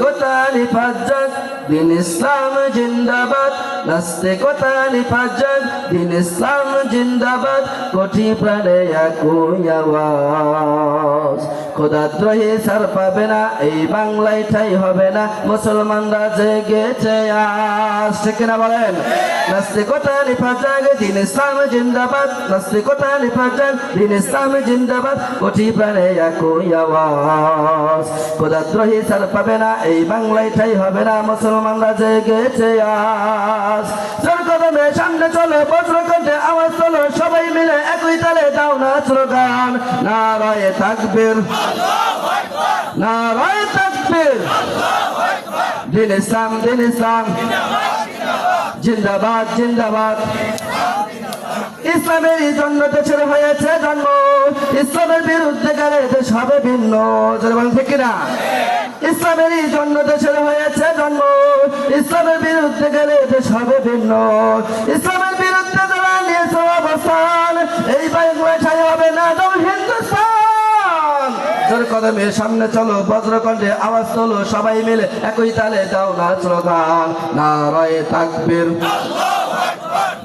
নাস্তিকতা নিফাজ্জাত দিন ইসলাম জিন্দাবাদ। নাস্তিকতা নিফাজ্জাত দিন ইসলাম জিন্দাবাদ। কোটি প্রাণে একই আওয়াজ। খোদাদ্রোহী সার পাবে না, এই বাংলায় ঠাই হবে না। মুসলমানরা জেগেছে আজ। ঠিক না বলেন? নাস্তিকতা নিফাজাগ দিন ইসলাম জিন্দাবাদ। নাস্তিকতা নিফাজাগ দিন ইসলাম জিন্দাবাদ। কোটি প্রাণে একই আওয়াজ। খোদাদ্রোহী সার পাবে না, এই বাংলায় ঠাই হবে না, মুসলমানরা জেগেছে আজ। জোর সামনে চলো বজ্র কণ্ঠে আওয়াজ চলো সবাই মিলে একই তালে দাও না স্লোগান নারায় থাকবেন নারায় থাকবেন দিন ইসলাম দিন ইসলাম। জিন্দাবাদ জিন্দাবাদ। ইসলামের জন্য দেশের হয়েছে জন্ম। ইসলামের বিরুদ্ধে গেলে দেশ হবে ভিন্ন। ঠিক না ইসলামের জন্য দেশের হয়েছে জন্ম। ইসলামের বিরুদ্ধে গেলে দেশ হবে ভিন্ন। ইসলামের বিরুদ্ধে যারা নিয়েছে অবস্থান, এই বাংলায় হবে না দল হিন্দুস্তান। কদমে সামনে চলো, বজ্রকণ্ঠে আওয়াজ তোলো, সবাই মিলে একই তালে দাও না স্লোগান। নারায় তাকবীর।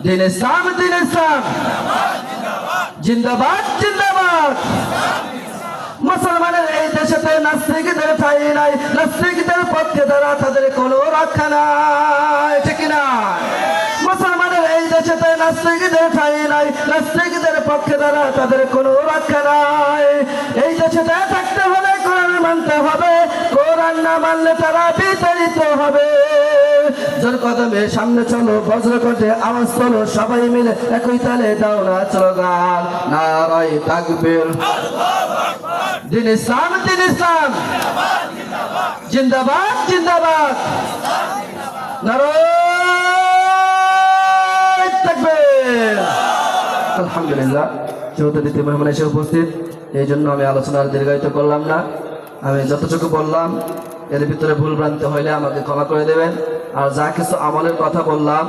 দিন ইসলাম দিন ইসলাম জিন্দাবাদ জিন্দাবাদ। মুসলমানের এই দেশেতে নাস্তিকদের ঠাই নাই। নাস্তিকদের পক্ষে তারা তাদের কোনো রক্ষা নাই। ঠিক না মুসলমানের এই দেশেতে নাস্তিকদের ঠাই নাই। নাস্তিকদের পক্ষে তারা তাদের কোনো রক্ষা নাই। এই দেশেতে থাকতে হলে কোরআন মানতে হবে। কোরআন না মানলে তারা বিতাড়িত হবে। জোর কদমে সামনে চলো বজ্র কণ্ঠে আওয়াজ তোলো, সবাই মিলে একই তালে দাও না স্লোগান। নারায় তাকবীর। জিন্দাবাদ জিন্দাবাদ। নারায় আলহামদুলিল্লাহ যেহেতু দ্বিতীয় মেহমান এসে উপস্থিত। এই জন্য আমি আলোচনার দীর্ঘায়িত করলাম না। আমি যতটুকু বললাম এর ভিতরে ভুল ভ্রান্তি হইলে আমাকে ক্ষমা করে দেবেন। আর যা কিছু আমলের কথা বললাম,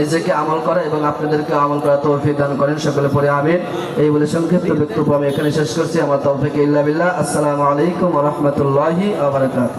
নিজেকে আমল করা এবং আপনাদেরকে আমল করা তৌফিক দান করেন সকলে পরে আমি এই বলে সংক্ষিপ্ত বক্তব্য আমি এখানে শেষ করছি। আমার তৌফিক ইল্লা বিল্লাহ। আসসালামু আলাইকুম রহমতুল্লাহি আবরাকাত